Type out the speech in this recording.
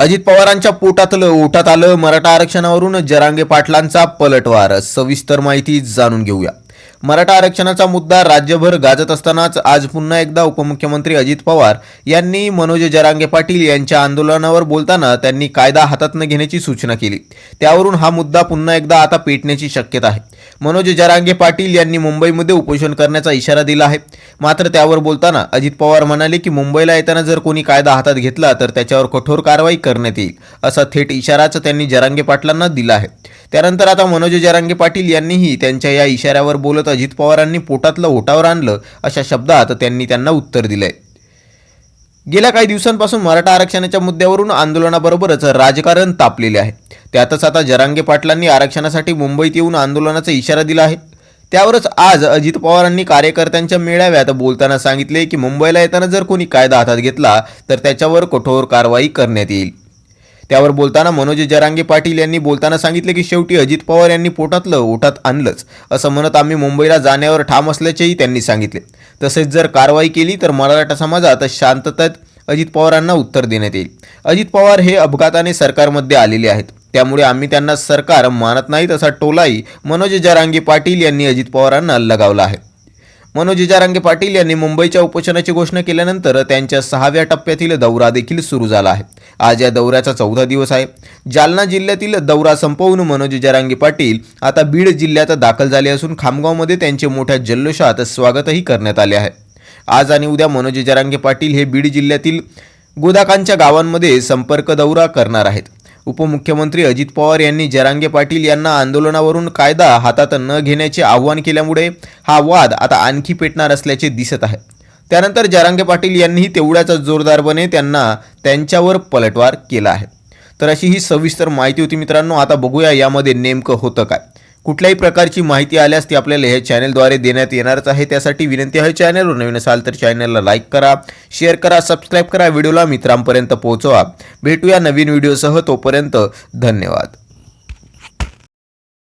अजित पवारांच्या पोटातलं ओठात आलं मराठा आरक्षणावरून जरांगे पाटलांचा पलटवार. सविस्तर माहिती जाणून घेऊया. मराठा आरक्षणाचा मुद्दा राज्यभर गाजत असतानाच आज पुन्हा एकदा उपमुख्यमंत्री अजित पवार यांनी मनोज जरांगे पाटील यांच्या आंदोलनावर बोलताना त्यांनी कायदा हातात न घेण्याची सूचना केली. त्यावरून हा मुद्दा पुन्हा एकदा आता पेटण्याची शक्यता आहे. मनोज जरांगे पाटील यांनी मुंबईमध्ये उपोषण करण्याचा इशारा दिला आहे. मात्र त्यावर बोलताना अजित पवार म्हणाले की मुंबईला येताना जर कोणी कायदा हातात घेतला तर त्याच्यावर कठोर कारवाई करण्यात येईल असा थेट इशाराच त्यांनी जरांगे पाटलांना दिला आहे. त्यानंतर आता मनोज जरांगे पाटील यांनीही त्यांच्या या इशाऱ्यावर बोलत अजित पवारांनी पोटातलं ओटावर आणलं अशा शब्दात त्यांनी त्यांना उत्तर दिलंय. गेल्या काही दिवसांपासून मराठा आरक्षणाच्या मुद्द्यावरून आंदोलनाबरोबरच राजकारण तापलेले आहे. त्यातच आता जरांगे पाटलांनी आरक्षणासाठी मुंबईत येऊन आंदोलनाचा इशारा दिला आहे. त्यावरच आज अजित पवारांनी कार्यकर्त्यांच्या मेळाव्यात बोलताना सांगितले की मुंबईला येताना जर कोणी कायदा हातात घेतला तर त्याच्यावर कठोर कारवाई करण्यात येईल. त्यावर बोलताना मनोज जरांगे पाटील यांनी बोलताना सांगितले की शेवटी अजित पवार यांनी पोटातलं ओठात आणलंच असं म्हणत आम्ही मुंबईला जाण्यावर ठाम असल्याचेही त्यांनी सांगितले. तसेच जर कारवाई केली तर मराठा समाजात शांततेत अजित पवारांना उत्तर देण्यात येईल. अजित पवार हे अपघाताने सरकारमध्ये आलेले आहेत. त्यामुळे आम्ही त्यांना सरकार मानत नाहीत असा टोलाही मनोज जरांगे पाटील यांनी अजित पवारांना लगावला आहे. मनोज जारांगे पाटील यांनी मुंबईच्या उपोषणाची घोषणा केल्यानंतर त्यांच्या सहाव्या टप्प्यातील दौरा देखील सुरू झाला आहे. आज या दौऱ्याचा चौदा दिवस आहे. जालना जिल्ह्यातील दौरा संपवून मनोज जारांगे पाटील आता बीड जिल्ह्यात दाखल झाले असून खामगावमध्ये त्यांचे मोठ्या जल्लोषात स्वागतही करण्यात आले आहे. आज आणि उद्या मनोज जारांगे पाटील हे बीड जिल्ह्यातील गोदाकांच्या गावांमध्ये संपर्क दौरा करणार आहेत. उपमुख्यमंत्री अजित पवार यांनी जरांगे पाटील यांना आंदोलनावरून कायदा हातात न घेण्याचे आव्हान केल्यामुळे हा वाद आता आणखी पेटणार असल्याचे दिसत आहे. त्यानंतर जरांगे पाटील यांनीही तेवढ्याच जोरदारपणे त्यांना त्यांच्यावर पलटवार केला आहे. तर अशी ही सविस्तर माहिती होती मित्रांनो. आता बघूया यामध्ये नेमकं होतं काय. कुठल्याही प्रकारची माहिती आल्यास ती आपल्याला ह्या चॅनलद्वारे देण्यात येणारच आहे. त्यासाठी विनंती आहे चॅनलवर नवीन असाल तर चॅनलला लाईक करा शेअर करा सबस्क्राईब करा व्हिडिओला मित्रांपर्यंत पोहोचवा. भेटूया नवीन व्हिडिओसह तोपर्यंत धन्यवाद.